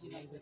对对一个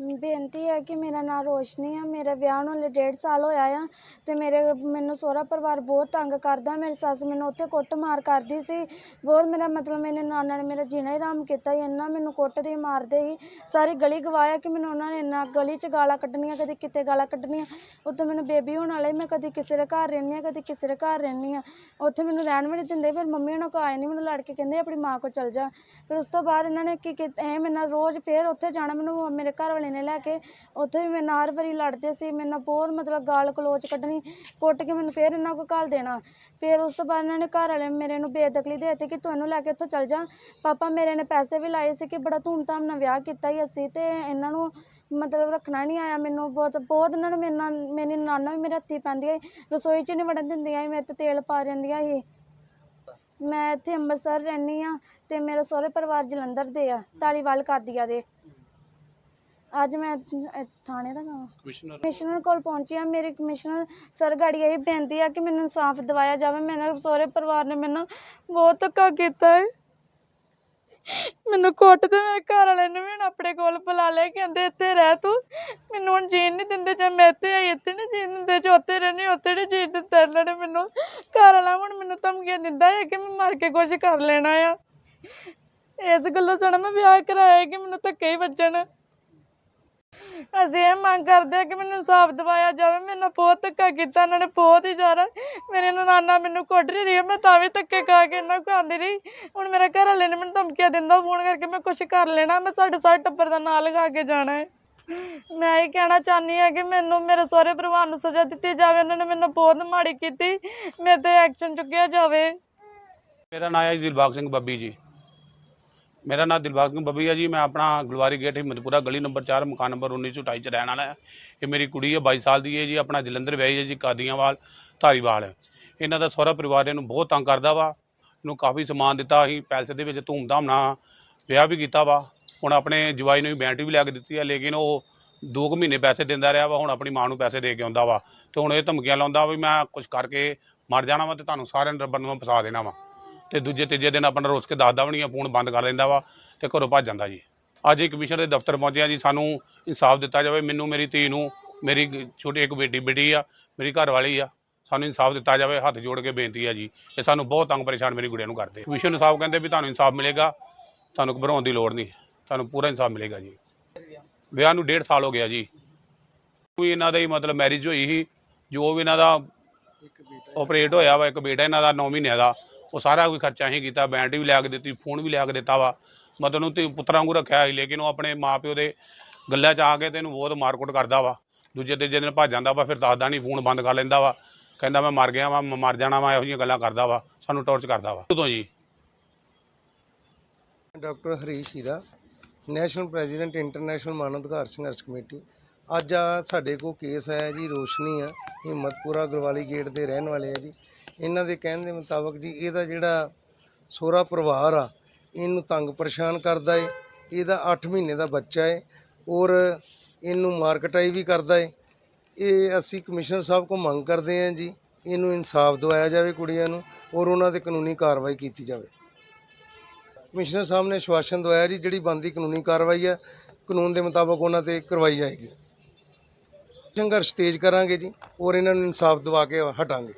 ਬੇਨਤੀ ਹੈ ਕਿ ਮੇਰਾ ਨਾਂ ਰੋਸ਼ਨੀ ਆ, ਮੇਰੇ ਵਿਆਹ ਨੂੰ ਹਲੇ ਡੇਢ ਸਾਲ ਹੋਇਆ ਆ ਅਤੇ ਮੇਰੇ, ਮੈਨੂੰ ਸਹੁਰਾ ਪਰਿਵਾਰ ਬਹੁਤ ਤੰਗ ਕਰਦਾ, ਮੇਰੀ ਸੱਸ ਮੈਨੂੰ ਉੱਥੇ ਕੁੱਟਮਾਰ ਕਰਦੀ ਸੀ, ਬਹੁਤ ਮੇਰਾ ਮਤਲਬ ਮੇਰੇ ਨਾਨਾ ਨੇ ਮੇਰਾ ਜੀਣਾ ਹੀ ਹਰਾਮ ਕੀਤਾ ਸੀ, ਇੰਨਾ ਮੈਨੂੰ ਕੁੱਟਦੇ ਮਾਰਦੇ ਸੀ, ਸਾਰੀ ਗਲੀ ਗਵਾਇਆ ਕਿ ਮੈਨੂੰ ਉਹਨਾਂ ਨੇ ਇੰਨਾ ਗਲੀ 'ਚ ਗਾਲਾਂ ਕੱਢਣੀਆਂ, ਕਦੇ ਕਿਤੇ ਗਾਲਾਂ ਕੱਢਣੀਆਂ ਉੱਤੋਂ ਮੈਨੂੰ ਬੇਬੀ ਹੋਣ ਵਾਲੇ ਮੈਂ ਕਦੀ ਕਿਸੇ ਦੇ ਘਰ ਰਹਿੰਦੀ ਹਾਂ, ਕਦੀ ਕਿਸੇ ਦੇ ਘਰ ਰਹਿੰਦੀ ਹਾਂ, ਉੱਥੇ ਮੈਨੂੰ ਰਹਿਣ ਵੀ ਨਹੀਂ ਦਿੰਦੇ, ਫਿਰ ਮੰਮੀ ਉਹਨਾਂ ਕੋਲ ਆਏ ਨਹੀਂ ਮੈਨੂੰ ਲੜ ਕੇ ਕਹਿੰਦੇ ਆਪਣੀ ਮਾਂ ਕੋਲ ਚਲ ਜਾ, ਫਿਰ ਉਸ ਤੋਂ ਬਾਅਦ ਇਹਨਾਂ ਨੇ ਕੀ ਕੀਤਾ, ਇਹ ਮੇਰੇ ਨਾਲ ਰੋਜ਼ ਫਿਰ ਉੱਥੇ ਜਾਣਾ, ਮੈਨੂੰ ਮੇਰੇ ਘਰ ਵਾਲੇ ਨੇ ਲੈ ਕੇ ਉੱਥੇ ਵੀ ਮੇਰੇ ਨਾਲ ਹਰ ਵਾਰੀ ਲੜਦੇ ਸੀ, ਮੇਰੇ ਨਾਲ ਬਹੁਤ ਮਤਲਬ ਗਾਲ ਕਲੋਚ ਕੱਢਣੀ, ਕੁੱਟ ਕੇ ਮੈਨੂੰ ਫਿਰ ਇਹਨਾਂ ਕੋਲ ਘੱਲ ਦੇਣਾ। ਫਿਰ ਉਸ ਤੋਂ ਬਾਅਦ ਇਹਨਾਂ ਨੇ ਘਰ ਵਾਲੇ ਮੇਰੇ ਨੂੰ ਬੇਦਖਲੀ ਦੇ ਦਿੱਤੀ ਕਿ ਤੂੰ ਇਹਨੂੰ ਲੈ ਕੇ ਇੱਥੋਂ ਚਲ ਜਾ। ਪਾਪਾ ਮੇਰੇ ਨੇ ਪੈਸੇ ਵੀ ਲਾਏ ਸੀ ਕਿ ਬੜਾ ਧੂਮਧਾਮ ਨਾਲ ਵਿਆਹ ਕੀਤਾ ਹੀ ਅਸੀਂ ਤੇ ਇਹਨਾਂ ਨੂੰ ਮਤਲਬ ਰੱਖਣਾ ਨਹੀਂ ਆਇਆ ਮੈਨੂੰ ਬਹੁਤ ਬਹੁਤ ਇਹਨਾਂ ਨੂੰ ਮੇਰੇ ਨਾਲ, ਮੇਰੀ ਨਾਨਾ ਵੀ ਮੇਰੇ ਹੱਥੀਂ ਪੈਂਦੀਆਂ ਸੀ ਰਸੋਈ 'ਚ ਨਹੀਂ ਵੜਨ ਦਿੰਦੀਆਂ ਸੀ, ਮੇਰੇ ਤੇ ਤੇਲ ਪਾ ਰਹਿੰਦੀਆਂ ਸੀ। ਮੈਂ ਇੱਥੇ ਅੰਮ੍ਰਿਤਸਰ ਰਹਿੰਦੀ ਆ ਤੇ ਮੇਰੇ ਸਹੁਰੇ ਪਰਿਵਾਰ ਜਲੰਧਰ ਦੇ ਆ, ਧਾਲੀਵਾਲ ਕਾਦੀਆਂ ਦੇ। ਅੱਜ ਮੈਂ ਅਹ, ਥਾਣੇ ਦਾ ਗਾ ਕਮਿਸ਼ਨਰ ਕਮਿਸ਼ਨਰ ਕੋਲ ਪਹੁੰਚੀ ਆ ਮੇਰੇ ਕਮਿਸ਼ਨਰ ਸਰ ਗਾੜੀ ਇਹ ਬੇਨਤੀ ਆ ਕਿ ਮੈਨੂੰ ਇਨਸਾਫ ਦਿਵਾਇਆ ਜਾਵੇ। ਮੇਰੇ ਸਹੁਰੇ ਪਰਿਵਾਰ ਨੇ ਮੈਨੂੰ ਬਹੁਤ ਧੱਕਾ ਕੀਤਾ ਹੈ ਮੈਨੂੰ ਕੁੱਟ ਤੇ ਮੇਰੇ ਘਰ ਵਾਲੇ ਨੇ ਵੀ ਹੁਣ ਆਪਣੇ ਕੋਲ ਬੁਲਾ ਲਿਆ। ਕਹਿੰਦੇ ਇੱਥੇ ਰਹਿ ਤੂੰ। ਮੈਨੂੰ ਹੁਣ ਜੀਣ ਨਹੀਂ ਦਿੰਦੇ। ਜੇ ਮੈਂ ਇੱਥੇ ਆਈ ਇੱਥੇ ਨਹੀਂ ਜੀਣ ਦਿੰਦੇ। ਜੇ ਉੱਥੇ ਰਹਿੰਦੀ ਉੱਥੇ ਨਹੀਂ ਜੀਣ ਦਿੱਤਾ ਇਹਨਾਂ ਨੇ ਮੈਨੂੰ ਘਰ ਵਾਲਾ ਹੁਣ ਮੈਨੂੰ ਧਮਕੀਆਂ ਦਿੰਦਾ ਹੈ ਕਿ ਮੈਂ ਮਰ ਕੇ ਕੁਝ ਕਰ ਲੈਣਾ ਆ। ਇਸ ਗੱਲੋਂ ਸੁਣ ਮੈਂ ਵਿਆਹ ਕਰਾਇਆ ਕਿ ਮੈਨੂੰ ਧੱਕੇ ਹੀ ਵੱਜਣ। ਅਸੀਂ ਇਹ ਮੰਗ ਕਰਦੇ ਆ ਕਿ ਮੈਨੂੰ ਇਨਸਾਫ ਦਿਵਾਇਆ ਜਾਵੇ। ਮੇਰੇ ਨਾਲ ਬਹੁਤ ਧੱਕਾ ਕੀਤਾ ਇਹਨਾਂ ਨੇ, ਬਹੁਤ ਹੀ ਜ਼ਿਆਦਾ। ਮੇਰੇ ਨਾਨਾ ਮੈਨੂੰ ਕੁੱਟ ਰਹੀ ਹੈ ਮੈਂ ਤਾਂ ਵੀ ਧੱਕੇ ਖਾ ਕੇ ਇਹਨਾਂ ਕੋਲ ਆਉਂਦੀ ਰਹੀ। ਹੁਣ ਮੇਰੇ ਘਰ ਵਾਲੇ ਨੇ ਮੈਨੂੰ ਧਮਕੀਆਂ ਦਿੰਦਾ ਫੋਨ ਕਰਕੇ ਮੈਂ ਕੁਝ ਕਰ ਲੈਣਾ, ਮੈਂ ਸਾਡੇ ਸਾਰੇ ਟੱਬਰ ਦਾ ਨਾਂ ਲਗਾ ਕੇ ਜਾਣਾ ਹੈ। ਮੈਂ ਇਹ ਕਹਿਣਾ ਚਾਹੁੰਦੀ ਹਾਂ ਕਿ ਮੈਨੂੰ, ਮੇਰੇ ਸਹੁਰੇ ਪਰਿਵਾਰ ਨੂੰ ਸਜ਼ਾ ਦਿੱਤੀ ਜਾਵੇ ਉਹਨਾਂ ਨੇ ਮੈਨੂੰ ਬਹੁਤ ਮਾੜੀ ਕੀਤੀ। ਮੇਰੇ ਤੇ ਐਕਸ਼ਨ ਚੁੱਕਿਆ ਜਾਵੇ। ਮੇਰਾ ਨਾਮ ਹੈ ਦਿਲਬਾਗ ਸਿੰਘ ਬੱਬੀ ਜੀ। ਮੇਰਾ ਨਾਮ ਦਿਲਬਾਗ ਸਿੰਘ ਬੱਬੀ ਹੈ ਜੀ, ਮੈਂ ਆਪਣਾ ਗੁਲਵਾਰੀ ਗੇਟ ਹਿੰਮਤਪੁਰਾ ਗਲੀ ਨੰਬਰ 4 ਮਕਾਨ ਨੰਬਰ 1928 ਚ ਰਹਿਣ ਵਾਲਾ ਹਾਂ। ਇਹ ਮੇਰੀ ਕੁੜੀ ਹੈ 22 ਸਾਲ ਦੀ ਹੈ ਜੀ, ਆਪਣਾ ਜਲੰਧਰ ਵਿਆਹੀ ਹੈ ਜੀ, ਕਾਦੀਆਂਵਾਲ, ਧਾਰੀਵਾਲ। ਇਹਨਾਂ ਦਾ ਸਹੁਰਾ ਪਰਿਵਾਰ ਇਹਨੂੰ ਬਹੁਤ ਤੰਗ ਕਰਦਾ ਵਾ, ਇਹਨੂੰ ਕਾਫੀ ਸਮਾਨ ਦਿੱਤਾ ਅਸੀਂ, ਪੈਲਸ ਦੇ ਵਿੱਚ ਧੂਮਧਾਮ ਨਾਲ ਵਿਆਹ ਵੀ ਕੀਤਾ ਵਾ। ਹੁਣ ਆਪਣੇ ਜਵਾਈ ਨੂੰ ਵੀ ਬੈਂਟੀ ਵੀ ਲੈ ਕੇ ਦਿੱਤੀ ਹੈ ਲੇਕਿਨ ਉਹ ਦੋ ਕੁ ਮਹੀਨੇ ਪੈਸੇ ਦਿੰਦਾ ਰਿਹਾ ਵਾ, ਹੁਣ ਆਪਣੀ ਮਾਂ ਨੂੰ ਪੈਸੇ ਦੇ ਕੇ ਆਉਂਦਾ ਵਾ। ਤੇ ਹੁਣ ਇਹ ਧਮਕੀਆਂ ਲਾਉਂਦਾ ਵੀ ਮੈਂ ਕੁਝ ਕਰਕੇ ਮਰ ਜਾਣਾ ਵਾ ਤੇ ਤੁਹਾਨੂੰ ਸਾਰਿਆਂ ਨੂੰ ਰੱਬ ਨੂੰ ਫਸਾ ਦੇਣਾ ਵਾ। ਤੇ ਦੂਜੇ ਤੀਜੇ ਦਿਨ ਆਪਣਾ ਰੋਸ ਕੇ ਦੱਸਦਾ ਵੀ ਨਹੀਂ ਆ ਫੋਨ ਬੰਦ ਕਰ ਲੈਂਦਾ ਵਾ ਤੇ ਘਰੋਂ ਭੱਜ ਜਾਂਦਾ ਜੀ। ਅੱਜ ਇਹ ਕਮਿਸ਼ਨਰ ਦੇ ਦਫ਼ਤਰ ਪਹੁੰਚਿਆ ਜੀ ਸਾਨੂੰ ਇਨਸਾਫ ਦਿੱਤਾ ਜਾਵੇ ਮੈਨੂੰ ਮੇਰੀ ਧੀ ਨੂੰ ਮੇਰੀ ਛੋਟੀ ਇੱਕ ਬੇਟੀ ਬੇਟੀ ਆ ਮੇਰੀ ਘਰ ਵਾਲੀ ਆ ਸਾਨੂੰ ਇਨਸਾਫ ਦਿੱਤਾ ਜਾਵੇ ਹੱਥ ਜੋੜ ਕੇ ਬੇਨਤੀ ਆ ਜੀ ਇਹ ਸਾਨੂੰ ਬਹੁਤ ਤੰਗ ਪਰੇਸ਼ਾਨ ਮੇਰੀ ਗੁੜੀਆ ਨੂੰ ਕਰਦੇ ਕਮਿਸ਼ਨਰ ਸਾਹਿਬ ਕਹਿੰਦੇ ਵੀ ਤੁਹਾਨੂੰ ਇਨਸਾਫ ਮਿਲੇਗਾ ਤੁਹਾਨੂੰ ਘਬਰਾਉਣ ਦੀ ਲੋੜ ਨਹੀਂ ਤੁਹਾਨੂੰ ਪੂਰਾ ਇਨਸਾਫ ਮਿਲੇਗਾ ਜੀ। ਵਿਆਹ ਨੂੰ ਡੇਢ ਸਾਲ ਹੋ ਗਿਆ ਜੀ। ਕੋਈ ਇਹਨਾਂ ਦਾ ਹੀ ਮਤਲਬ ਮੈਰਿਜ ਹੋਈ ਸੀ ਜੋ ਵੀ ਇਹਨਾਂ ਦਾ ਆਪਰੇਟ ਹੋਇਆ ਵਾ ਇੱਕ ਬੇਟਾ ਇਹਨਾਂ ਦਾ 9 ਮਹੀਨਿਆਂ ਦਾ। ਉਹ ਸਾਰਾ ਕੋਈ ਖਰਚਾ ਅਸੀਂ ਕੀਤਾ, ਬੈਂਡ ਵੀ ਲਿਆ ਕੇ ਦਿੱਤੀ, ਫੋਨ ਵੀ ਲਿਆ ਕੇ ਦਿੱਤਾ ਵਾ। ਮੈਂ ਤੈਨੂੰ ਤੇ ਪੁੱਤਰਾਂ ਵਾਂਗੂ ਰੱਖਿਆ ਸੀ, ਲੇਕਿਨ ਉਹ ਆਪਣੇ ਮਾਪਿਓ ਦੇ ਗੱਲਾਂ 'ਚ ਆ ਕੇ ਤੈਨੂੰ ਬਹੁਤ ਮਾਰਕੁੱਟ ਕਰਦਾ ਵਾ। ਦੂਜੇ ਤੀਜੇ ਦਿਨ ਭੱਜ ਜਾਂਦਾ ਵਾ, ਫਿਰ ਦੱਸਦਾ ਨਹੀਂ, ਫੋਨ ਬੰਦ ਕਰ ਲੈਂਦਾ ਵਾ। ਕਹਿੰਦਾ ਮੈਂ ਮਰ ਗਿਆ ਵਾ, ਮੈਂ ਮਰ ਜਾਣਾ ਵਾ, ਇਹੋ ਜਿਹੀਆਂ ਗੱਲਾਂ ਕਰਦਾ ਵਾ, ਸਾਨੂੰ ਟੌਰਚ ਕਰਦਾ ਵਾ। ਉਦੋਂ ਜੀ। Doctor Harish Hira national president international ਮਾਨਵ ਅਧਿਕਾਰ ਸੰਘਰਸ਼ ਕਮੇਟੀ। ਅੱਜ ਆ ਸਾਡੇ ਕੋਲ ਕੇਸ ਆਇਆ ਜੀ, ਰੋਸ਼ਨੀ ਆ, ਹਿੰਮਤਪੁਰਾ ਗੁਰਵਾਲੀ ਗੇਟ ਦੇ ਰਹਿਣ ਵਾਲੇ ਆ ਜੀ। ਇਹਨਾਂ ਦੇ ਕਹਿਣ ਦੇ ਮੁਤਾਬਕ ਜੀ, ਇਹਦਾ ਜਿਹੜਾ ਸੋਹਰਾ ਪਰਿਵਾਰ ਆ, ਇਹਨੂੰ ਤੰਗ ਪਰੇਸ਼ਾਨ ਕਰਦਾ ਏ, ਇਹਦਾ 8 ਮਹੀਨੇ ਦਾ ਬੱਚਾ ਏ ਔਰ ਇਹਨੂੰ ਮਾਰਕਟਾਈ ਵੀ ਕਰਦਾ ਏ। ਇਹ ਅਸੀਂ ਕਮਿਸ਼ਨਰ ਸਾਹਿਬ ਕੋ ਮੰਗ ਕਰਦੇ ਹਾਂ ਜੀ, ਇਹਨੂੰ ਇਨਸਾਫ ਦਿਵਾਇਆ ਜਾਵੇ ਕੁੜੀਆਂ ਨੂੰ ਔਰ ਉਹਨਾਂ ਤੇ ਕਾਨੂੰਨੀ ਕਾਰਵਾਈ ਕੀਤੀ ਜਾਵੇ। ਕਮਿਸ਼ਨਰ ਸਾਹਿਬ ਨੇ ਆਸ਼ਵਾਸਨ ਦਵਾਇਆ ਜੀ, ਜਿਹੜੀ ਬਣਦੀ ਕਾਨੂੰਨੀ ਕਾਰਵਾਈ ਹੈ ਕਾਨੂੰਨ ਦੇ ਮੁਤਾਬਕ ਉਹਨਾਂ ਤੇ ਕਰਵਾਈ ਜਾਏਗੀ। ਸੰਘਰਸ਼ ਤੇਜ਼ ਕਰਾਂਗੇ ਜੀ ਔਰ ਇਹਨਾਂ ਨੂੰ ਇਨਸਾਫ ਦਿਵਾ ਕੇ ਹਟਾਂਗੇ।